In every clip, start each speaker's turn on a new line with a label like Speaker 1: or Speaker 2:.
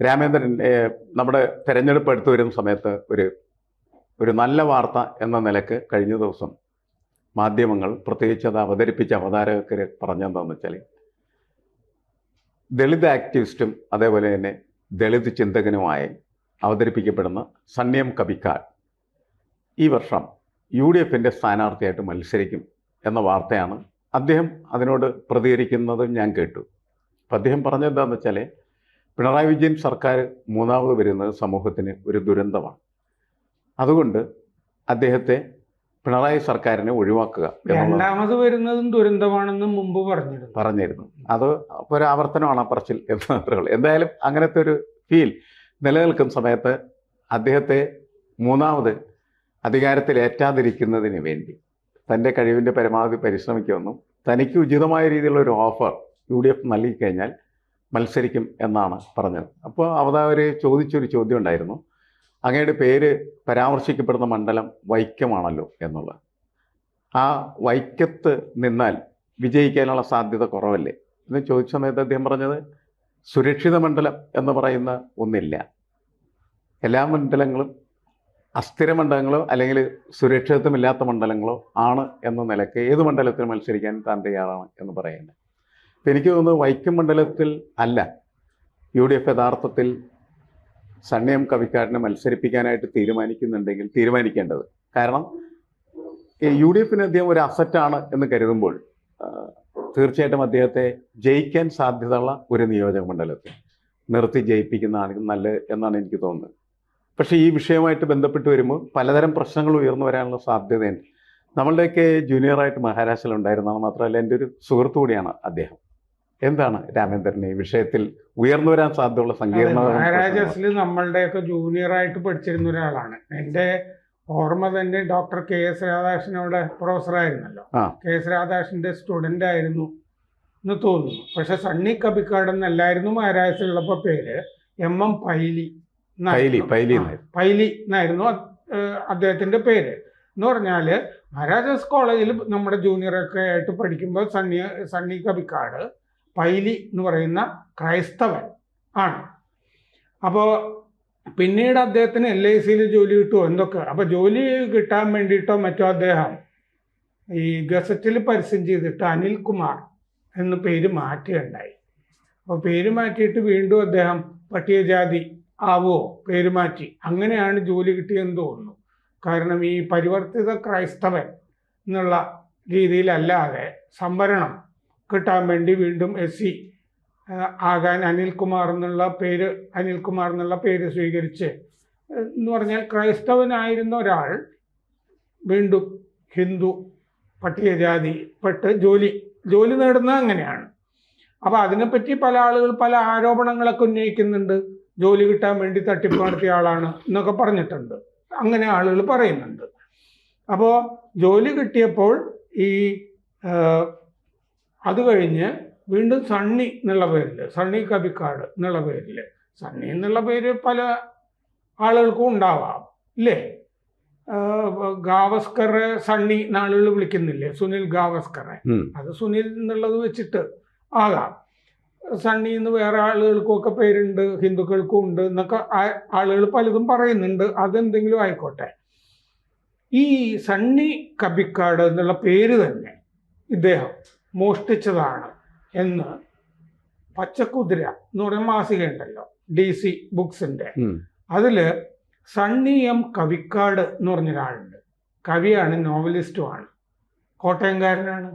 Speaker 1: രാമേന്ദ്രൻ നമ്മുടെ തെരഞ്ഞെടുപ്പ് എടുത്തു വരുന്ന സമയത്ത് ഒരു ഒരു നല്ല വാർത്ത എന്ന നിലയ്ക്ക് കഴിഞ്ഞ ദിവസം മാധ്യമങ്ങൾ പ്രത്യേകിച്ച് അത് അവതരിപ്പിച്ച അവതാരകർ പറഞ്ഞെന്താണെന്ന് വെച്ചാൽ ദളിത് ആക്ടിവിസ്റ്റും അതേപോലെ തന്നെ ദളിത് ചിന്തകനുമായി അവതരിപ്പിക്കപ്പെടുന്ന സണ്യം കബിക്കാർ ഈ വർഷം യു ഡി എഫിന്റെ സ്ഥാനാർത്ഥിയായിട്ട് മത്സരിക്കും എന്ന വാർത്തയാണ് അദ്ദേഹം അതിനോട് പ്രതികരിക്കുന്നത് ഞാൻ കേട്ടു. അപ്പം അദ്ദേഹം പറഞ്ഞെന്താന്ന് വെച്ചാൽ പിണറായി വിജയൻ സർക്കാർ മൂന്നാമത് വരുന്നത് സമൂഹത്തിന് ഒരു ദുരന്തമാണ്. അതുകൊണ്ട് അദ്ദേഹത്തെ പിണറായി സർക്കാരിനെ ഒഴിവാക്കുക
Speaker 2: രണ്ടാമത് വരുന്നതും ദുരന്തമാണെന്ന് മുമ്പ് പറഞ്ഞിരുന്നു.
Speaker 1: പറഞ്ഞിരുന്നു. അത് ഒരു ആവർത്തനമാണ് ആ പറച്ചിൽ എന്ന് മാത്രമേ ഉള്ളൂ. എന്തായാലും അങ്ങനത്തെ ഒരു ഫീൽ നിലനിൽക്കുന്ന സമയത്ത് അദ്ദേഹത്തെ മൂന്നാമത് അധികാരത്തിലേറ്റാതിരിക്കുന്നതിന് വേണ്ടി തന്റെ കഴിവിന്റെ പരമാവധി പരിശ്രമിക്കുമെന്നും തനിക്ക് ഉചിതമായ രീതിയിലുള്ള ഒരു ഓഫർ യു ഡി എഫ് നൽകിക്കഴിഞ്ഞാൽ മത്സരിക്കും എന്നാണ് പറഞ്ഞത്. അപ്പോൾ അവതാർ ചോദിച്ചൊരു ചോദ്യം ഉണ്ടായിരുന്നു അങ്ങയുടെ പേര് പരാമർശിക്കപ്പെടുന്ന മണ്ഡലം വൈക്കമാണല്ലോ എന്നുള്ളത്. ആ വൈക്കത്ത് നിന്നാൽ വിജയിക്കാനുള്ള സാധ്യത കുറവല്ലേ? എന്ന് ചോദിച്ച സമയത്ത് അദ്ദേഹം പറഞ്ഞത് സുരക്ഷിത മണ്ഡലം എന്ന് പറയുന്ന ഒന്നില്ല. എല്ലാ മണ്ഡലങ്ങളും അസ്ഥിര മണ്ഡലങ്ങളോ അല്ലെങ്കിൽ സുരക്ഷിതത്വമില്ലാത്ത മണ്ഡലങ്ങളോ ആണ് എന്ന നിലയ്ക്ക് ഏത് മണ്ഡലത്തിൽ മത്സരിക്കാൻ താൻ തയ്യാറാണ് എന്ന് പറയുന്നത്? എനിക്ക് തോന്നുന്നു വൈക്കം മണ്ഡലത്തിൽ അല്ല. യു ഡി എഫ് യഥാർത്ഥത്തിൽ സണ്ണിയം കവിക്കാരനെ മത്സരിപ്പിക്കാനായിട്ട് തീരുമാനിക്കുന്നുണ്ടെങ്കിൽ തീരുമാനിക്കേണ്ടത്. കാരണം യു ഡി എഫിന് അദ്ദേഹം ഒരു അസറ്റാണ് എന്ന് കരുതുമ്പോൾ തീർച്ചയായിട്ടും അദ്ദേഹത്തെ ജയിക്കാൻ സാധ്യതയുള്ള ഒരു നിയോജക മണ്ഡലത്തിൽ നിർത്തി ജയിപ്പിക്കുന്നതാണ് നല്ലത് എന്നാണ് എനിക്ക് തോന്നുന്നത്. പക്ഷേ ഈ വിഷയവുമായിട്ട് ബന്ധപ്പെട്ട് വരുമ്പോൾ പലതരം പ്രശ്നങ്ങൾ ഉയർന്നു വരാനുള്ള സാധ്യതയുണ്ട്. നമ്മളുടെയൊക്കെ ജൂനിയറായിട്ട് മഹാരാഷ്ട്രയിൽ ഉണ്ടായിരുന്നതാണ് മാത്രമല്ല എന്റെ ഒരു സുഹൃത്തു കൂടിയാണ് അദ്ദേഹം. എന്താണ് രാമേന്ദ്രനെ ഈ വിഷയത്തിൽ ഉയർന്നു വരാൻ സാധ്യതയുള്ള സങ്കീർണത
Speaker 2: മഹാരാജസിൽ നമ്മളുടെയൊക്കെ ജൂനിയർ ആയിട്ട് പഠിച്ചിരുന്ന ഒരാളാണ്. എന്റെ ഓർമ്മ തന്നെ ഡോക്ടർ കെ എസ് രാധാകൃഷ്ണൻ അവിടെ പ്രൊഫസറായിരുന്നല്ലോ. കെ എസ് രാധാകൃഷ്ണന്റെ സ്റ്റുഡന്റ് ആയിരുന്നു എന്ന് തോന്നുന്നു. പക്ഷെ സണ്ണി കബിക്കാട് എന്നല്ലായിരുന്നു മഹാരാജസിലുള്ളപ്പോൾ പേര്. എം എം പൈലി
Speaker 1: പൈലി
Speaker 2: എന്നായിരുന്നു. അദ്ദേഹത്തിന്റെ പേര്. എന്ന് പറഞ്ഞാൽ മഹാരാജാസ് കോളേജിൽ നമ്മുടെ ജൂനിയറൊക്കെ ആയിട്ട് പഠിക്കുമ്പോൾ സണ്ണി സണ്ണി കബിക്കാട് പൈലി എന്ന് പറയുന്ന ക്രൈസ്തവൻ ആണ്. അപ്പോൾ പിന്നീട് അദ്ദേഹത്തിന് എൽ ഐ സിയിൽ ജോലി കിട്ടുമോ എന്തൊക്കെ? അപ്പോൾ ജോലി കിട്ടാൻ വേണ്ടിയിട്ടോ മറ്റോ അദ്ദേഹം ഈ ഗസറ്റിൽ പരസ്യം ചെയ്തിട്ട് അനിൽകുമാർ എന്ന് പേര് മാറ്റുകയുണ്ടായി. അപ്പോൾ പേര് മാറ്റിയിട്ട് വീണ്ടും അദ്ദേഹം പട്ടികജാതി ആവോ? പേര് മാറ്റി. അങ്ങനെയാണ് ജോലി കിട്ടിയെന്ന് തോന്നുന്നു. കാരണം ഈ പരിവർത്തിത ക്രൈസ്തവൻ എന്നുള്ള രീതിയിലല്ലാതെ സംവരണം കിട്ടാൻ വേണ്ടി വീണ്ടും എസ് സി ആകാൻ അനിൽകുമാർ എന്നുള്ള പേര് അനിൽകുമാർ എന്നുള്ള പേര് സ്വീകരിച്ച് എന്ന് പറഞ്ഞാൽ ക്രൈസ്തവനായിരുന്ന ഒരാൾ വീണ്ടും ഹിന്ദു പട്ടികജാതി പെട്ട് ജോലി ജോലി നേടുന്നത് അങ്ങനെയാണ്. അപ്പോൾ അതിനെപ്പറ്റി പല ആളുകൾ പല ആരോപണങ്ങളൊക്കെ ഉന്നയിക്കുന്നുണ്ട്. ജോലി കിട്ടാൻ വേണ്ടി തട്ടിപ്പ് നടത്തിയ ആളാണ് എന്നൊക്കെ പറഞ്ഞിട്ടുണ്ട്. അങ്ങനെ ആളുകൾ പറയുന്നുണ്ട്. അപ്പോൾ ജോലി കിട്ടിയപ്പോൾ ഈ അത് കഴിഞ്ഞ് വീണ്ടും സണ്ണി എന്നുള്ള പേരിൽ സണ്ണി കബിക്കാട് എന്നുള്ള പേരിൽ സണ്ണി എന്നുള്ള പേര് പല ആളുകൾക്കും ഉണ്ടാവാം ഇല്ലേ? ഗാവസ്കറെ സണ്ണി നാളുകൾ വിളിക്കുന്നില്ലേ? സുനിൽ ഗാവസ്കറെ. അത് സുനിൽ എന്നുള്ളത് വെച്ചിട്ട് ആകാം. സണ്ണി എന്ന് വേറെ ആളുകൾക്കും ഒക്കെ പേരുണ്ട് ഹിന്ദുക്കൾക്കും ഉണ്ട് എന്നൊക്കെ ആളുകൾ പലതും പറയുന്നുണ്ട്. അതെന്തെങ്കിലും ആയിക്കോട്ടെ. ഈ സണ്ണി കബിക്കാട് എന്നുള്ള പേര് തന്നെ ഇദ്ദേഹം മോഷ്ടിച്ചതാണ് എന്ന് പച്ചക്കുതിര എന്ന് പറയുന്ന മാസിക ഉണ്ടല്ലോ ഡി സി ബുക്സിന്റെ അതിൽ സണ്ണി എം കവിക്കാട് എന്ന് പറഞ്ഞ ഒരാളുണ്ട് കവിയാണ് നോവലിസ്റ്റുമാണ്. കോട്ടയംകാരനാണ്.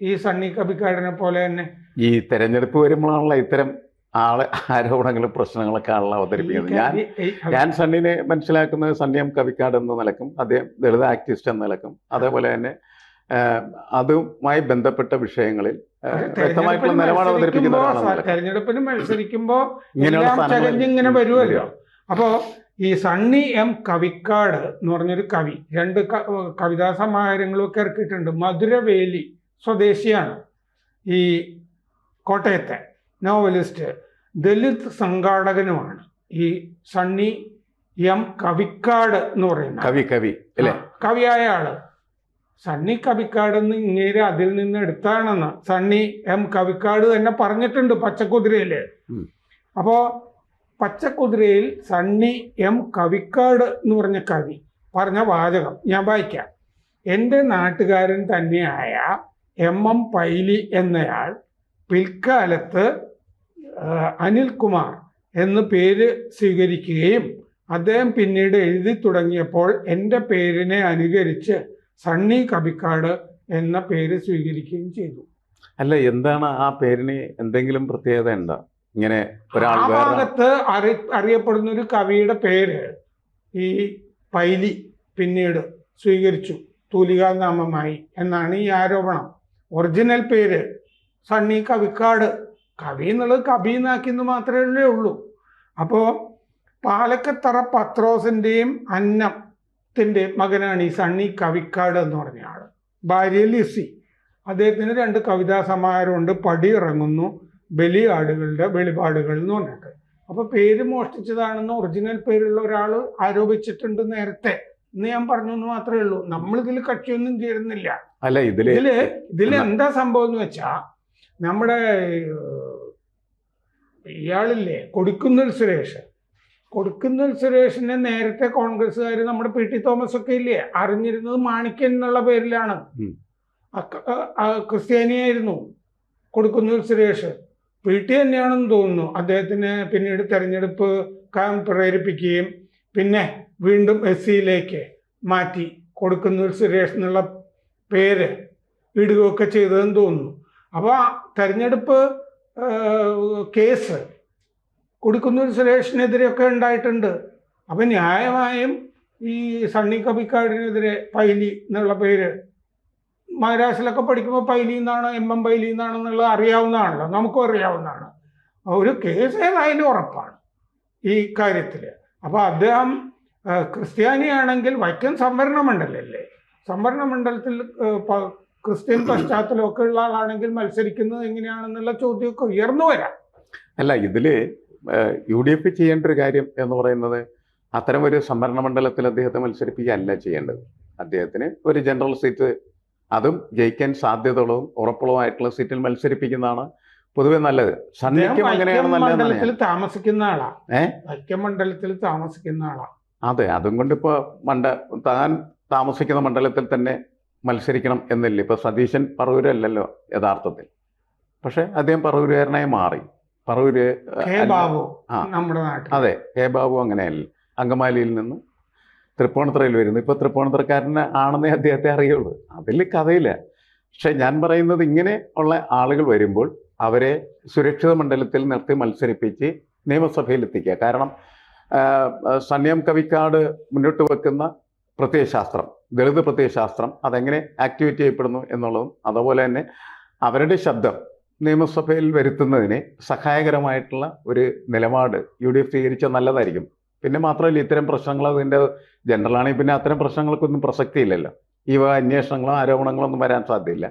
Speaker 2: ഈ സണ്ണി കവിക്കാടിനെ പോലെ തന്നെ
Speaker 1: ഈ തെരഞ്ഞെടുപ്പ് വരുമ്പോഴാണല്ലോ ഇത്തരം ആളെ ആരോപണങ്ങളും പ്രശ്നങ്ങളൊക്കെ ആണല്ലോ അവതരിപ്പിക്കുന്നത്. ഞാൻ ഞാൻ സണ്ണിനെ മനസ്സിലാക്കുന്നത് സണ്ണി എം കവിക്കാട് എന്ന നിലക്കും അദ്ദേഹം ദളിത് ആക്ടിവിസ്റ്റ് എന്ന നിലക്കും അതേപോലെ തന്നെ അതുമായി ബന്ധപ്പെട്ട വിഷയങ്ങളിൽ വ്യക്തമായിട്ടുള്ള നിലപാട് അവതരിപ്പിക്കുന്ന
Speaker 2: തെരഞ്ഞെടുപ്പിന്
Speaker 1: ഒരാളെന്ന നിലയ്ക്ക്
Speaker 2: തെരഞ്ഞെടുപ്പിന് മത്സരിക്കുമ്പോ ഇങ്ങനെ വരുമല്ലോ അപ്പോ ഈ സണ്ണി എം കവിക്കാട് എന്ന് പറഞ്ഞൊരു കവി രണ്ട് കവിതാ സമാഹാരങ്ങളും ഒക്കെ ഇറക്കിയിട്ടുണ്ട്. മധുരവേലി സ്വദേശിയാണ് ഈ കോട്ടയത്തെ നോവലിസ്റ്റ്. ദലിത് സംഘാടകനുമാണ് ഈ സണ്ണി എം കവിക്കാട് എന്ന് പറയുന്നത്
Speaker 1: കവി കവി അല്ലേ?
Speaker 2: കവിയായ ആൾ. സണ്ണി കവിക്കാട് എന്ന് ഇങ്ങേര് അതിൽ നിന്ന് എടുത്താണെന്ന്. സണ്ണി എം കവിക്കാട് തന്നെ പറഞ്ഞിട്ടുണ്ട് പച്ചക്കുതിരയിൽ.
Speaker 1: ഉം.
Speaker 2: അപ്പോ പച്ചക്കുതിരയിൽ സണ്ണി എം കവിക്കാട് എന്ന് പറഞ്ഞ കവി പറഞ്ഞ വാചകം ഞാൻ വായിക്കാം. എന്റെ നാട്ടുകാരൻ തന്നെയായ എം എം പൈലി എന്നയാൾ പിൽക്കാലത്ത് അനിൽകുമാർ എന്ന് പേര് സ്വീകരിക്കുകയും അദ്ദേഹം പിന്നീട് എഴുതി തുടങ്ങിയപ്പോൾ എന്റെ പേരിനെ അനുകരിച്ച് സണ്ണി കബിക്കാട് എന്ന പേര് സ്വീകരിക്കുകയും ചെയ്തു.
Speaker 1: അല്ല എന്താണ് ആ പേരിന് എന്തെങ്കിലും പ്രത്യേകത ഉണ്ടോ? ഇങ്ങനെ ഒരാൾ
Speaker 2: ആ ഭാഗത്ത് അറി അറിയപ്പെടുന്ന ഒരു കവിയുടെ പേര് ഈ പൈലി പിന്നീട് സ്വീകരിച്ചു. തൂലികാനാമമായി എന്നാണ് ഈ ആരോപണം. ഒറിജിനൽ പേര് സണ്ണി കവിക്കാട്. കവി എന്നുള്ളത് കവി എന്നാക്കിയെന്ന് മാത്രമേ ഉള്ളൂ. അപ്പോൾ പാലക്കത്തറ പത്രോസിന്റെയും അന്നത്തിന്റെയും മകനാണ് ഈ സണ്ണി കവിക്കാട് എന്ന് പറഞ്ഞ ആൾ ഭാര്യ ലിസി. അദ്ദേഹത്തിന് രണ്ട് കവിതാ സമാഹാരമുണ്ട്. പടി ഇറങ്ങുന്നു ബലിയാടുകളുടെ വെളിപാടുകൾ എന്ന് പറഞ്ഞിട്ട്. അപ്പോൾ പേര് മോഷ്ടിച്ചതാണെന്ന് ഒറിജിനൽ പേരുള്ള ഒരാൾ ആരോപിച്ചിട്ടുണ്ട് നേരത്തെ. എന്ന് ഞാൻ പറഞ്ഞു എന്ന് മാത്രമേ ഉള്ളൂ. നമ്മൾ ഇതിൽ കക്ഷിയൊന്നും ചേരുന്നില്ല.
Speaker 1: അല്ല ഇതിൽ
Speaker 2: ഇതിൽ ഇതിൽ എന്താ സംഭവം എന്ന് വെച്ചാ നമ്മുടെ ഇയാളില്ലേ കൊടുക്കുന്നൽ സുരേഷ്. കൊടുക്കുന്നൽ സുരേഷിനെ നേരത്തെ കോൺഗ്രസ്സുകാർ നമ്മുടെ പി ടി തോമസ് ഒക്കെ ഇല്ലേ? അറിഞ്ഞിരുന്നത് മാണിക്കൻ എന്നുള്ള പേരിലാണ്. ക്രിസ്ത്യാനിയായിരുന്നു കൊടുക്കുന്ന സുരേഷ്. പി ടി തന്നെയാണെന്ന് തോന്നുന്നു. അദ്ദേഹത്തിന് പിന്നീട് തെരഞ്ഞെടുപ്പ് പ്രേരിപ്പിക്കുകയും പിന്നെ വീണ്ടും എസ് സിയിലേക്ക് മാറ്റി കൊടുക്കുന്ന സുരേഷ് എന്നുള്ള പേര് ഇടുകയൊക്കെ ചെയ്തതെന്ന് തോന്നുന്നു. അപ്പോൾ തെരഞ്ഞെടുപ്പ് കേസ് കൊടുക്കുന്നൂർ സുരേഷിനെതിരെയൊക്കെ ഉണ്ടായിട്ടുണ്ട്. അപ്പം ന്യായമായും ഈ സണ്ണി കബിക്കാടിനെതിരെ പൈലി എന്നുള്ള പേര്. മഹാരാഷ്ട്രയിലൊക്കെ പഠിക്കുമ്പോൾ പൈലി എന്നാണ് എം എം പൈലി എന്നാണെന്നുള്ളത് അറിയാവുന്നതാണല്ലോ. നമുക്കും അറിയാവുന്നതാണ്. ഒരു കേസ് ഏതായാലും ഉറപ്പാണ് ഈ കാര്യത്തിൽ അപ്പോൾ അദ്ദേഹം ക്രിസ്ത്യാനിയാണെങ്കിൽ വൈക്കം സംവരണ മണ്ഡലല്ലേ? സംവരണ മണ്ഡലത്തിൽ ക്രിസ്ത്യൻ പശ്ചാത്തലമൊക്കെ ഉള്ള ആളാണെങ്കിൽ മത്സരിക്കുന്നത് എങ്ങനെയാണെന്നുള്ള ചോദ്യമൊക്കെ ഉയർന്നു വരാം.
Speaker 1: അല്ല ഇതിൽ യു ഡി എഫ് ചെയ്യേണ്ട ഒരു കാര്യം എന്ന് പറയുന്നത് അത്തരം ഒരു സംവരണ മണ്ഡലത്തിൽ അദ്ദേഹത്തെ മത്സരിപ്പിക്കുകയല്ല ചെയ്യേണ്ടത്. അദ്ദേഹത്തിന് ഒരു ജനറൽ സീറ്റ് അതും ജയിക്കാൻ സാധ്യതയുള്ളതും ഉറപ്പുള്ളതുമായിട്ടുള്ള സീറ്റിൽ മത്സരിപ്പിക്കുന്നതാണ് പൊതുവെ നല്ലത്. അങ്ങനെയാണ്
Speaker 2: മണ്ഡലത്തിൽ താമസിക്കുന്ന ആളാ.
Speaker 1: ഏ?
Speaker 2: വൈക്കം മണ്ഡലത്തിൽ താമസിക്കുന്ന ആളാ.
Speaker 1: അതെ അതും കൊണ്ട് ഇപ്പോൾ മണ്ഡ താൻ താമസിക്കുന്ന മണ്ഡലത്തിൽ തന്നെ മത്സരിക്കണം എന്നില്ല. ഇപ്പൊ സതീശൻ പറവൂരല്ലല്ലോ യഥാർത്ഥത്തിൽ. പക്ഷെ അദ്ദേഹം പറവൂരുകാരനായി മാറി. പറവൂര്
Speaker 2: ബാബു നമ്മുടെ
Speaker 1: അതെ കെ ബാബു അങ്ങനെയല്ല. അങ്കമാലിയിൽ നിന്നും തൃപ്പൂണിത്തറയിൽ വരുന്നു. ഇപ്പൊ തൃപ്പൂണിത്തറക്കാരന് ആണെന്നേ അദ്ദേഹത്തെ അറിയുള്ളൂ. അതിൽ കഥയില്ല. പക്ഷെ ഞാൻ പറയുന്നത് ഇങ്ങനെ ഉള്ള ആളുകൾ വരുമ്പോൾ അവരെ സുരക്ഷിത മണ്ഡലത്തിൽ നിർത്തി മത്സരിപ്പിച്ച് നിയമസഭയിൽ എത്തിക്കുക കാരണം സന്യം കവിക്കാട് മുന്നോട്ട് വെക്കുന്ന പ്രത്യയശാസ്ത്രം ദളിത് പ്രത്യയശാസ്ത്രം അതെങ്ങനെ ആക്ടിവേറ്റ് ചെയ്യപ്പെടുന്നു എന്നുള്ളതും അതുപോലെ തന്നെ അവരുടെ ശബ്ദം നിയമസഭയിൽ വരുത്തുന്നതിന് സഹായകരമായിട്ടുള്ള ഒരു നിലപാട് യു ഡി എഫ് സ്വീകരിച്ചാൽ നല്ലതായിരിക്കും. പിന്നെ മാത്രമല്ല ഇത്തരം പ്രശ്നങ്ങൾ അതിന്റെ ജനറലാണെങ്കിൽ പിന്നെ അത്തരം പ്രശ്നങ്ങൾക്കൊന്നും പ്രസക്തിയില്ലല്ലോ. ഈ വക അന്വേഷണങ്ങളോ ആരോപണങ്ങളോ ഒന്നും വരാൻ സാധ്യതയില്ല.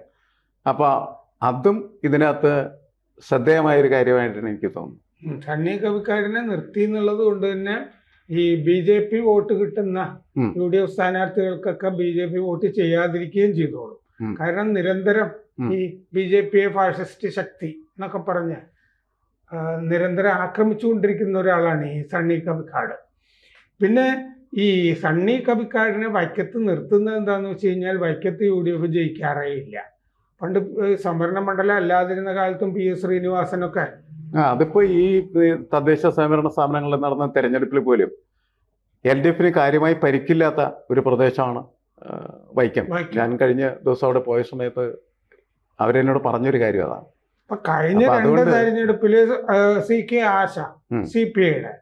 Speaker 1: അപ്പോൾ അതും ഇതിനകത്ത് ശ്രദ്ധേയമായൊരു കാര്യമായിട്ടാണ് എനിക്ക് തോന്നുന്നത്.
Speaker 2: ഷണ്ണി കവിക്കാരനെ നിർത്തി എന്നുള്ളത് കൊണ്ട് തന്നെ ഈ ബി ജെ പി വോട്ട് കിട്ടുന്ന. യു ഡി എഫ് സ്ഥാനാർത്ഥികൾക്കൊക്കെ ബി ജെ പി വോട്ട് ചെയ്യാതിരിക്കുകയും ചെയ്തോളും. കാരണം നിരന്തരം. ഈ ബി ജെ പിയെ ഫാഷിസ്റ്റ് ശക്തി എന്നൊക്കെ പറഞ്ഞ് നിരന്തരം ആക്രമിച്ചുകൊണ്ടിരിക്കുന്ന ഒരാളാണ് ഈ സണ്ണി കവിക്കാട്. പിന്നെ ഈ സണ്ണി കവിക്കാടിനെ വൈക്കത്ത് നിർത്തുന്നത് എന്താണെന്ന് വെച്ച് കഴിഞ്ഞാൽ വൈക്കത്ത് യു ഡി എഫ് ജയിക്കാറേ ഇല്ല. പണ്ട് സംവരണ മണ്ഡലം അല്ലാതിരുന്ന കാലത്തും പി എസ് ശ്രീനിവാസനൊക്കെ
Speaker 1: അതിപ്പോ ഈ തദ്ദേശ സ്വയംഭരണ സ്ഥാപനങ്ങളിൽ നടന്ന തെരഞ്ഞെടുപ്പിൽ പോലും എൽ ഡി എഫിന് കാര്യമായി പരിക്കില്ലാത്ത ഒരു പ്രദേശമാണ് വൈക്കം. ഞാൻ കഴിഞ്ഞ ദിവസം അവിടെ പോയ സമയത്ത് അവരെന്നോട് പറഞ്ഞൊരു കാര്യം അതാണ്
Speaker 2: ഇപ്പൊ കഴിഞ്ഞ രണ്ട് തെരഞ്ഞെടുപ്പിൽ C K Asha C P ഐയുടെ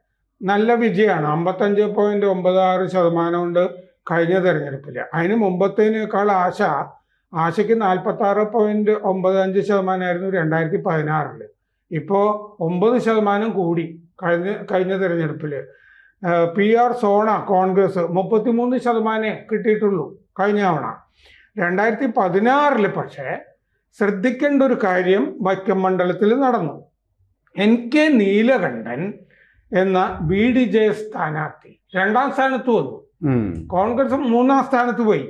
Speaker 2: നല്ല വിജയമാണ്. അമ്പത്തഞ്ച് പോയിന്റ് ഒമ്പത് ആറ് ശതമാനം ഉണ്ട് കഴിഞ്ഞ തെരഞ്ഞെടുപ്പിൽ. അതിന് മുമ്പത്തേനേക്കാൾ ആശ ആശയ്ക്ക് നാൽപ്പത്തി ആറ് പോയിന്റ് ഒമ്പത് അഞ്ച് ശതമാനമായിരുന്നു രണ്ടായിരത്തി പതിനാറിൽ ഇപ്പോൾ ഒമ്പത് ശതമാനം കൂടി കഴിഞ്ഞ കഴിഞ്ഞ തെരഞ്ഞെടുപ്പിൽ. പി ആർ സോണ കോൺഗ്രസ് മുപ്പത്തിമൂന്ന് ശതമാനേ കിട്ടിയിട്ടുള്ളൂ കഴിഞ്ഞ തവണ. രണ്ടായിരത്തി പതിനാറിൽ പക്ഷേ ശ്രദ്ധിക്കേണ്ട ഒരു കാര്യം വൈക്കം മണ്ഡലത്തിൽ നടന്നു. എൻ കെ നീലകണ്ഠൻ എന്ന ബി ഡി ജെ സ്ഥാനാർത്ഥി രണ്ടാം സ്ഥാനത്ത് വന്നു. കോൺഗ്രസ് മൂന്നാം സ്ഥാനത്ത് പോയി.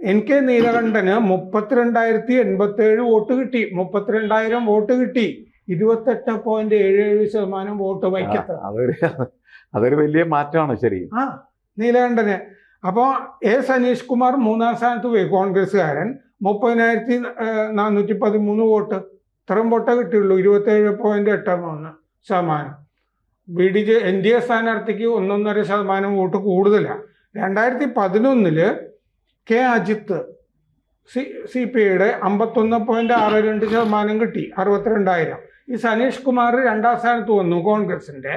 Speaker 2: എൻ കെ നീലകണ്ഠന് മുപ്പത്തിരണ്ടായിരത്തി എൺപത്തി ഏഴ് വോട്ട് കിട്ടി. മുപ്പത്തിരണ്ടായിരം വോട്ട് കിട്ടി. ഇരുപത്തെട്ട് പോയിന്റ് ഏഴ് ഏഴ് ശതമാനം വോട്ട് വൈക്കത്ത്.
Speaker 1: അതൊരു വലിയ മാറ്റമാണ് ശരി
Speaker 2: ആ നീലകണ്ഠന്. അപ്പോൾ എ സനീഷ് കുമാർ മൂന്നാം സ്ഥാനത്ത് പോയി കോൺഗ്രസ്സുകാരൻ. മുപ്പതിനായിരത്തി നാനൂറ്റി പതിമൂന്ന് വോട്ട്. ഇത്രയും വോട്ടേ കിട്ടിയുള്ളൂ. ഇരുപത്തേഴ് പോയിന്റ് എട്ട് മൂന്ന് ശതമാനം. B D J N D A സ്ഥാനാർത്ഥിക്ക് ഒന്നൊന്നര ശതമാനം വോട്ട് കൂടുതലാണ് രണ്ടായിരത്തി പതിനൊന്നിൽ K Ajith C C P ഐയുടെ അമ്പത്തൊന്ന് പോയിന്റ് ആറ് രണ്ട് ശതമാനം കിട്ടി. അറുപത്തിരണ്ടായിരം. ഈ സനീഷ് കുമാർ രണ്ടാം സ്ഥാനത്ത് വന്നു കോൺഗ്രസിന്റെ.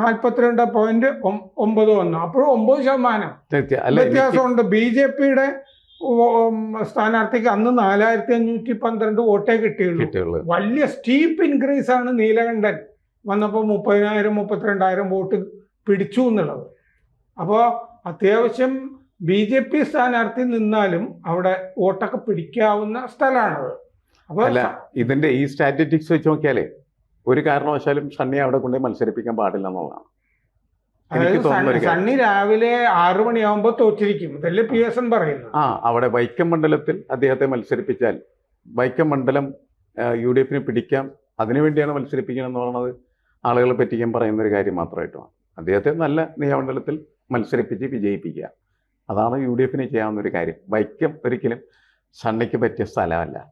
Speaker 2: നാൽപ്പത്തിരണ്ട് പോയിന്റ് ഒമ്പത് വന്നു. അപ്പോഴും ഒമ്പത് ശതമാനം വ്യത്യാസമുണ്ട്. ബി ജെ പിയുടെ സ്ഥാനാർത്ഥിക്ക് അന്ന് നാലായിരത്തി അഞ്ഞൂറ്റി പന്ത്രണ്ട് വോട്ടേ കിട്ടിയുള്ളൂ. വലിയ സ്റ്റീപ്പ് ഇൻക്രീസ് ആണ് നീലകണ്ഠൻ. വന്നപ്പോൾ മുപ്പതിനായിരം മുപ്പത്തിരണ്ടായിരം വോട്ട് പിടിച്ചു എന്നുള്ളത്. അപ്പോൾ അത്യാവശ്യം ബി ജെ പി സ്ഥാനാർത്ഥി നിന്നാലും അവിടെ വോട്ടൊക്കെ പിടിക്കാവുന്ന സ്ഥലമാണത്. അപ്പോൾ
Speaker 1: ഇതിന്റെ ഈ സ്റ്റാറ്റിസ്റ്റിക്സ് വെച്ച് നോക്കിയാലേ ഒരു കാരണവശാലും ഷണ്ണിയെ അവിടെ കൊണ്ടുപോയി മത്സരിപ്പിക്കാൻ പാടില്ല എന്നുള്ളതാണ്.
Speaker 2: സണ്ണി- രാവിലെ ആറു മണിയാവുമ്പോ തോറ്റിരിക്കും. ഇതല്ലേ പി എസ് എൻ പറയുന്നു
Speaker 1: ആ അവിടെ വൈക്കം മണ്ഡലത്തിൽ അദ്ദേഹത്തെ മത്സരിപ്പിച്ചാൽ വൈക്കം മണ്ഡലം യു ഡി എഫിന് പിടിക്കാം. അതിനുവേണ്ടിയാണ് മത്സരിപ്പിക്കണം എന്ന് പറയുന്നത് ആളുകളെ പറ്റിക്കാൻ പറയുന്ന ഒരു കാര്യം മാത്രമായിട്ടാണ് അദ്ദേഹത്തെ നല്ല നിയമമണ്ഡലത്തിൽ മത്സരിപ്പിച്ച് വിജയിപ്പിക്കുക. അതാണ് യു ഡി എഫിന് ചെയ്യാവുന്ന ഒരു കാര്യം. വൈക്കം ഒരിക്കലും സണ്ണിക്ക് പറ്റിയ സ്ഥലമല്ല.